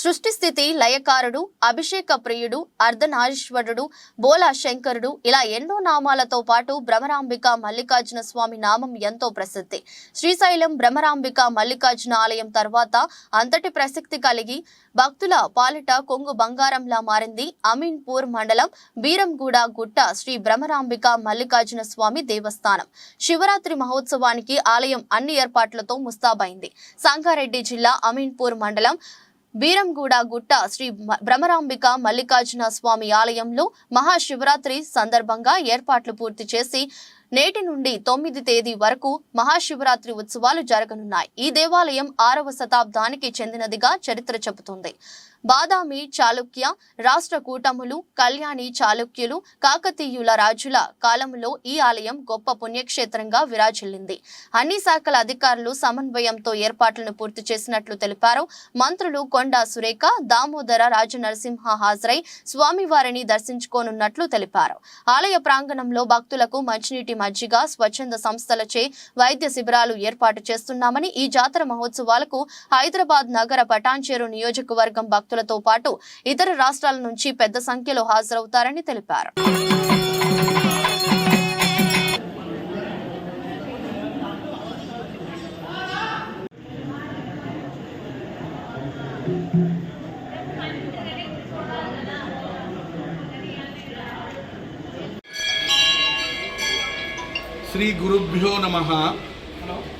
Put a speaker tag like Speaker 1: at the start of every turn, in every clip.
Speaker 1: సృష్టి స్థితి లయకారుడు అభిషేక ప్రియుడు అర్ధనారీశ్వరుడు బోలా శంకరుడు ఇలా ఎన్నో నామాలతో పాటు భ్రమరాంబిక మల్లికార్జున స్వామి నామం ఎంతో ప్రసిద్ధి. శ్రీశైలం భ్రమరాంబిక మల్లికార్జున ఆలయం తర్వాత అంతటి ప్రసక్తి కలిగి భక్తుల పాలిట కొంగు బంగారంలా మారింది. అమీన్పూర్ మండలం బీరంగూడ గుట్ట శ్రీ భ్రమరాంబిక మల్లికార్జున స్వామి దేవస్థానం. శివరాత్రి మహోత్సవానికి ఆలయం అన్ని ఏర్పాట్లతో ముస్తాబైంది. సంగారెడ్డి జిల్లా అమీన్పూర్ మండలం బీరంగూడ గుట్ట శ్రీ భ్రమరాంబిక మల్లికార్జున స్వామి ఆలయంలో మహాశివరాత్రి సందర్భంగా ఏర్పాట్లు పూర్తి చేసి నేటి నుండి తొమ్మిది తేదీ వరకు మహాశివరాత్రి ఉత్సవాలు జరగనున్నాయి. ఈ దేవాలయం ఆరవ శతాబ్దానికి చెందినదిగా చరిత్ర చెబుతుంది. బాదామి చాళుక్య రాష్ట్ర కూటములు కళ్యాణి చాళుక్యులు కాకతీయుల రాజుల కాలంలో ఈ ఆలయం గొప్ప పుణ్యక్షేత్రంగా విరాజిల్లింది. అన్ని శాఖల అధికారులు సమన్వయంతో ఏర్పాట్లను పూర్తి చేసినట్లు తెలిపారు. మంత్రులు కొండా సురేఖ దామోదర రాజు నరసింహ హాజరై స్వామివారిని దర్శించుకోనున్నట్లు తెలిపారు. ఆలయ ప్రాంగణంలో భక్తులకు మంచినీటి మజ్జిగ స్వచ్ఛంద సంస్థలచే వైద్య శిబిరాలు ఏర్పాటు చేస్తున్నామని ఈ జాతర మహోత్సవాలకు హైదరాబాద్ నగర పటాన్చేరు నియోజకవర్గం భక్తులతో పాటు ఇతర రాష్ట్రాల నుంచి పెద్ద సంఖ్యలో హాజరవుతారని తెలిపారు.
Speaker 2: శ్రీ గురుభ్యో నమ.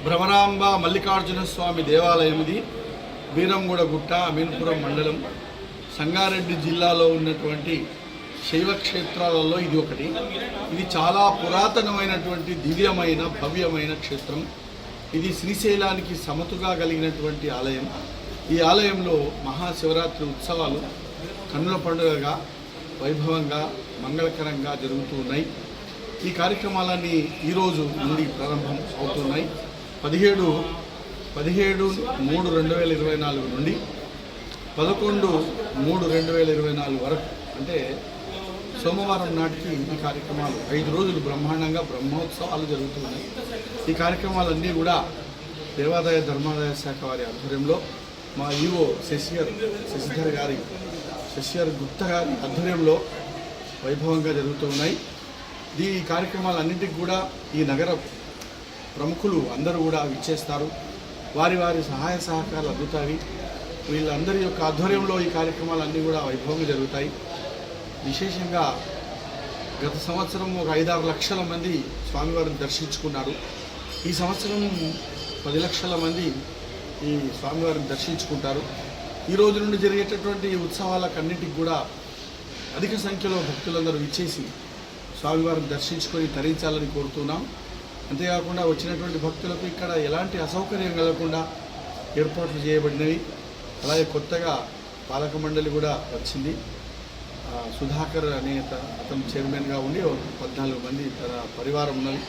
Speaker 2: భ్రమరాంబ మల్లికార్జున స్వామి దేవాలయం ఇది. బీరంగూడ గుట్ట అమీన్పురం మండలం. సంగారెడ్డి జిల్లాలో ఉన్నటువంటి శైవ క్షేత్రాలలో ఇది ఒకటి. ఇది చాలా పురాతనమైనటువంటి దివ్యమైన భవ్యమైన క్షేత్రం. ఇది శ్రీశైలానికి సమతుగా కలిగినటువంటి ఆలయం. ఈ ఆలయంలో మహాశివరాత్రి ఉత్సవాలు కన్నుల పండుగగా వైభవంగా మంగళకరంగా జరుగుతూ ఉన్నాయి. ఈ కార్యక్రమాలన్నీ ఈరోజు నుండి ప్రారంభం అవుతున్నాయి. పదిహేడు పదిహేడు మూడు రెండు వేల ఇరవై నాలుగు నుండి పదకొండు మూడు రెండు వేల ఇరవై నాలుగు వరకు అంటే సోమవారం నాటికి ఈ కార్యక్రమాలు ఐదు రోజులు బ్రహ్మాండంగా బ్రహ్మోత్సవాలు జరుగుతున్నాయి. ఈ కార్యక్రమాలన్నీ కూడా దేవాదాయ ధర్మాదాయ శాఖ వారి ఆధ్వర్యంలో మా ఈవో శశిధర్ శశిధర్ గారి శశిధర్ గుప్తా గారి ఆధ్వర్యంలో వైభవంగా జరుగుతున్నాయి ఈ కార్యక్రమాలన్నింటికి కూడా ఈ నగర ప్రముఖులు అందరూ కూడా ఇచ్చేస్తారు వారి వారి సహాయ సహకారాలు అందుతాయి. వీళ్ళందరి యొక్క ఆధ్వర్యంలో ఈ కార్యక్రమాలన్నీ కూడా వైభవంగా జరుగుతాయి. విశేషంగా గత సంవత్సరం ఒక ఐదారు లక్షల మంది స్వామివారిని దర్శించుకున్నారు. ఈ సంవత్సరం పది లక్షల మంది ఈ స్వామివారిని దర్శించుకుంటారు. ఈ రోజు నుండి జరిగేటటువంటి ఉత్సవాలకన్నింటికి కూడా అధిక సంఖ్యలో భక్తులందరూ ఇచ్చేసి స్వామివారిని దర్శించుకొని తరించాలని కోరుతున్నాం. అంతేకాకుండా వచ్చినటువంటి భక్తులకు ఇక్కడ ఎలాంటి అసౌకర్యం కలగకుండా ఏర్పాట్లు చేయబడినవి. అలాగే కొత్తగా పాలక మండలి కూడా వచ్చింది. సుధాకర్ అనే అతను చైర్మన్గా ఉండి ఒక పద్నాలుగు మంది తన పరివారం ఉన్నది.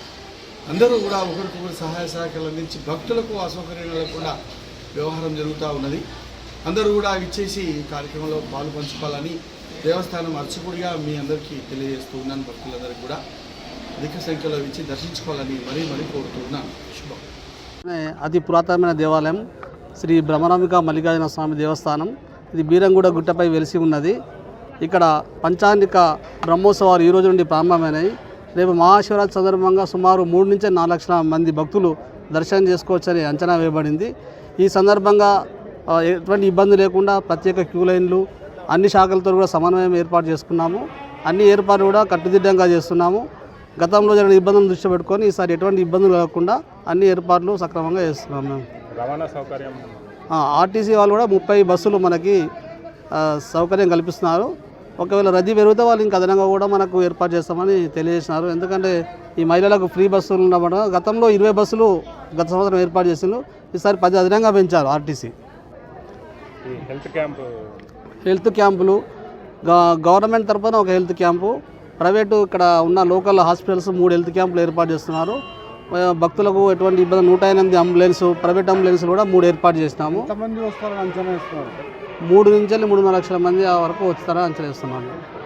Speaker 2: అందరూ కూడా ఒకరికొకరు సహాయ సహకారాలు అందించి భక్తులకు అసౌకర్యం కలగకుండా వ్యవహారం జరుగుతూ ఉన్నది. అందరూ కూడా ఇచ్చేసి ఈ కార్యక్రమంలో పాలు పంచుకోవాలని దేవస్థానం అర్చకుడిగా మీ అందరికీ తెలియజేస్తూ ఉన్నాను భక్తులందరికీ కూడా. అధిక సంఖ్యలో ఇచ్చి దర్శించుకోవాలని మరీ మరీ కోరుతున్నాను. శుభం.
Speaker 3: అతి పురాతనమైన దేవాలయం శ్రీ బ్రహ్మరామిక మల్లికార్జున స్వామి దేవస్థానం. ఇది బీరంగూడ గుట్టపై వెలిసి ఉన్నది. ఇక్కడ పంచాంగిక బ్రహ్మోత్సవాలు ఈ రోజు నుండి ప్రారంభమైనాయి. రేపు మహాశివరాత్రి సందర్భంగా సుమారు మూడు నుంచి నాలుగు లక్షల మంది భక్తులు దర్శనం చేసుకోవచ్చని అంచనా వేయబడింది. ఈ సందర్భంగా ఎటువంటి ఇబ్బంది లేకుండా ప్రత్యేక క్యూ లైన్లు అన్ని శాఖలతో కూడా సమన్వయం ఏర్పాటు చేసుకున్నాము. అన్ని ఏర్పాట్లు కూడా కట్టుదిట్టంగా చేస్తున్నాము. గతంలో జరిగిన ఇబ్బందులను దృష్టిలో పెట్టుకొని ఈసారి ఎటువంటి ఇబ్బందులు కలగకుండా అన్ని ఏర్పాట్లు సక్రమంగా చేస్తున్నాం మేము.
Speaker 4: రవాణా సౌకర్యం.
Speaker 3: ఆర్టీసీ వాళ్ళు కూడా ముప్పై బస్సులు మనకి సౌకర్యం కల్పిస్తున్నారు. ఒకవేళ రద్దీ పెరిగితే వాళ్ళు ఇంకా అదనంగా కూడా మనకు ఏర్పాటు చేస్తామని తెలియజేసినారు. ఎందుకంటే ఈ మహిళలకు ఫ్రీ బస్సులు ఉండడం గతంలో ఇరవై బస్సులు గత సంవత్సరం ఏర్పాటు చేసిండ్రు. ఈసారి పది అదనంగా పెంచారు ఆర్టీసీ.
Speaker 4: హెల్త్ క్యాంప్
Speaker 3: హెల్త్ క్యాంపులు గ- గవర్నమెంట్ తరఫున ఒక హెల్త్ క్యాంపు ప్రైవేటు ఇక్కడ ఉన్న లోకల్ హాస్పిటల్స్ మూడు హెల్త్ క్యాంపులు ఏర్పాటు చేస్తున్నారు. భక్తులకు ఎటువంటి ఇబ్బంది నూట ఎనిమిది అంబులెన్స్ ప్రైవేట్ అంబులెన్స్ కూడా మూడు ఏర్పాటు చేసినాము. మూడు నుంచి మూడున్నర లక్షల మంది ఆ వరకు వస్తారని అంచనా వేస్తున్నాను